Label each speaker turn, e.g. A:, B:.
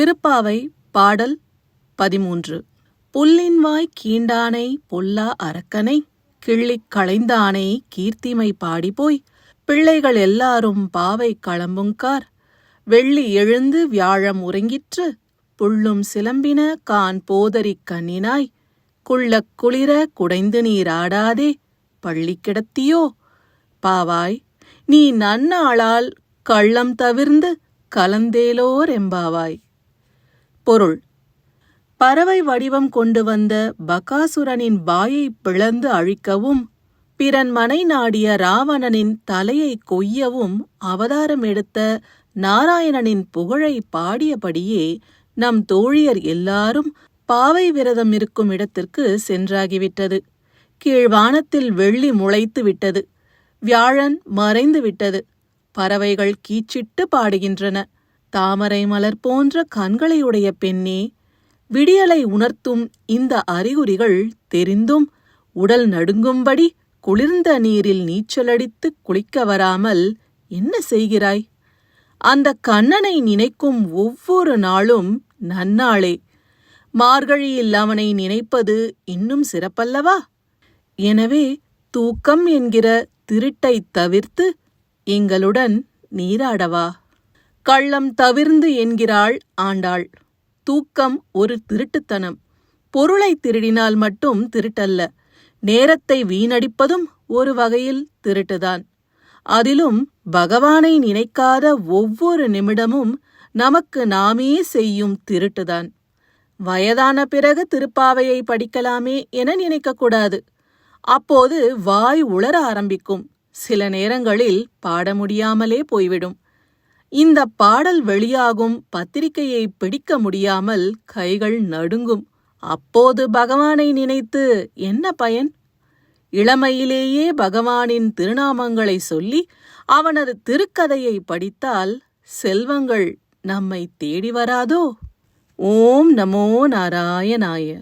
A: திருப்பாவை பாடல் பதிமூன்று. புல்லின்வாய் கீண்டானை பொல்லா அரக்கனை கிள்ளிக் களைந்தானை கீர்த்திமை பாடிப்போய் பிள்ளைகள் எல்லாரும் பாவை களம்புங்கார் வெள்ளி எழுந்து வியாழம் உறங்கிற்று புள்ளும் சிலம்பின கான் போதறிக் கண்ணினாய். குள்ளக் குளிர குடைந்து நீராடாதே பள்ளி கிடத்தியோ? பாவாய் நீ நன்னாளால் கள்ளம் தவிர்ந்து கலந்தேலோர் எம்பாவாய். பொருள். பறவை வடிவம் கொண்டு வந்த பகாசுரனின் வாயை பிளந்து அழிக்கவும் பிறன் மனை நாடிய ராவணனின் தலையை கொய்யவும் அவதாரம் எடுத்த நாராயணனின் புகழை பாடியபடியே நம் தோழியர் எல்லாரும் பாவை விரதம் இருக்கும் இடத்திற்கு சென்றாகிவிட்டது. கீழ்வானத்தில் வெள்ளி முளைத்து விட்டது. வியாழன் மறைந்து விட்டது. பறவைகள் கீச்சிட்டு பாடுகின்றன. தாமரை மலர் போன்ற கண்களையுடைய பெண்ணே விடியலை உணர்த்தும் இந்த அறிகுறிகள் தெரிந்தும் உடல் நடுங்கும்படி குளிர்ந்த நீரில் நீச்சலடித்து குளிக்க வராமல் என்ன செய்கிறாய்? அந்த கண்ணனை நினைக்கும் ஒவ்வொரு நாளும் நன்னாளே. மார்கழியில் அவனை நினைப்பது இன்னும் சிறப்பல்லவா? எனவே தூக்கம் என்கிற திருட்டைத் தவிர்த்து எங்களுடன் நீராடவா? கள்ளம் தவிர்ந்து என்கிறாள் ஆண்டாள். தூக்கம் ஒரு திருட்டுத்தனம். பொருளை திருடினால் மட்டும் திருட்டல்ல. நேரத்தை வீணடிப்பதும் ஒரு வகையில் திருட்டுதான். அதிலும் பகவானை நினைக்காத ஒவ்வொரு நிமிடமும் நமக்கு நாமே செய்யும் திருட்டுதான். வயதான பிறகு திருப்பாவையை படிக்கலாமே என நினைக்கக்கூடாது. அப்போது வாய் உளர ஆரம்பிக்கும். சில நேரங்களில் பாட முடியாமலே போய்விடும். இந்த பாடல் வெளியாகும் பத்திரிகையை பிடிக்க முடியாமல் கைகள் நடுங்கும். அப்போது பகவானை நினைத்து என்ன பயன்? இளமையிலேயே பகவானின் திருநாமங்களை சொல்லி அவனது திருக்கதையை படித்தால் செல்வங்கள் நம்மை தேடி வராதோ? ஓம் நமோ நாராயணாய.